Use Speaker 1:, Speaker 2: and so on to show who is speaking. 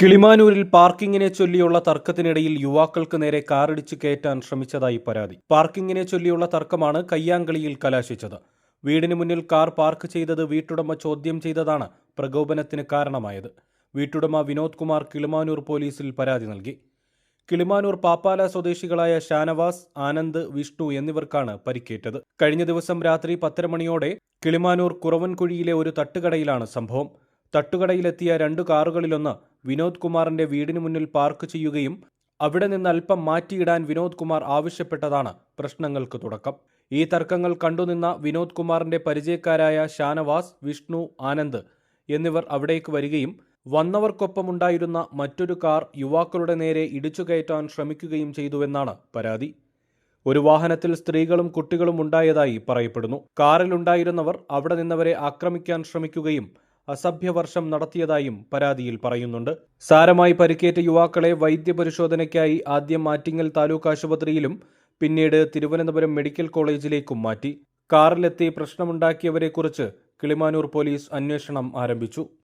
Speaker 1: കിളിമാനൂരിൽ പാർക്കിങ്ങിനെ ചൊല്ലിയുള്ള തർക്കത്തിനിടയിൽ യുവാക്കൾക്ക് നേരെ കാറിടിച്ച് കയറ്റാൻ ശ്രമിച്ചതായി പരാതി. പാർക്കിങ്ങിനെ ചൊല്ലിയുള്ള തർക്കമാണ് കയ്യാങ്കളിയിൽ കലാശിച്ചത്. വീടിന് മുന്നിൽ കാർ പാർക്ക് ചെയ്തത് വീട്ടുടമ ചോദ്യം ചെയ്തതാണ് പ്രകോപനത്തിന് കാരണമായത്. വീട്ടുടമ വിനോദ് കുമാർ കിളിമാനൂർ പോലീസിൽ പരാതി നൽകി. കിളിമാനൂർ പാപ്പാല സ്വദേശികളായ ഷാനവാസ് ആനന്ദ് വിഷ്ണു എന്നിവർക്കാണ് പരിക്കേറ്റത്. കഴിഞ്ഞ ദിവസം രാത്രി പത്തര മണിയോടെ കിളിമാനൂർ കുറവൻകുഴിയിലെ ഒരു തട്ടുകടയിലാണ് സംഭവം. തട്ടുകടയിലെത്തിയ രണ്ട് കാറുകളിലൊന്ന് വിനോദ് കുമാറിന്റെ വീടിനു മുന്നിൽ പാർക്ക് ചെയ്യുകയും അവിടെ നിന്ന് അല്പം മാറ്റിയിടാൻ വിനോദ് കുമാർ ആവശ്യപ്പെട്ടതാണ് പ്രശ്നങ്ങൾക്ക് തുടക്കം. ഈ തർക്കങ്ങൾ കണ്ടുനിന്ന വിനോദ് കുമാറിന്റെ പരിചയക്കാരായ ഷാനവാസ് വിഷ്ണു ആനന്ദ് എന്നിവർ അവിടേക്ക് വരികയും വന്നവർക്കൊപ്പമുണ്ടായിരുന്ന മറ്റൊരു കാർ യുവാക്കളുടെ നേരെ ഇടിച്ചു കയറ്റാൻ ശ്രമിക്കുകയും ചെയ്തുവെന്നാണ് പരാതി. ഒരു വാഹനത്തിൽ സ്ത്രീകളും കുട്ടികളും ഉണ്ടായതായി പറയപ്പെടുന്നു. കാറിലുണ്ടായിരുന്നവർ അവിടെ നിന്നവരെ ആക്രമിക്കാൻ ശ്രമിക്കുകയും അസഭ്യവർഷം നടത്തിയതായും പരാതിയിൽ പറയുന്നുണ്ട്. സാരമായി പരിക്കേറ്റ യുവാക്കളെ വൈദ്യപരിശോധനയ്ക്കായി ആദ്യം ആറ്റിങ്ങൽ താലൂക്ക് ആശുപത്രിയിലും പിന്നീട് തിരുവനന്തപുരം മെഡിക്കൽ കോളേജിലേക്കും മാറ്റി. കാറിലെത്തി പ്രശ്നമുണ്ടാക്കിയവരെക്കുറിച്ച് കിളിമാനൂർ പോലീസ് അന്വേഷണം ആരംഭിച്ചു.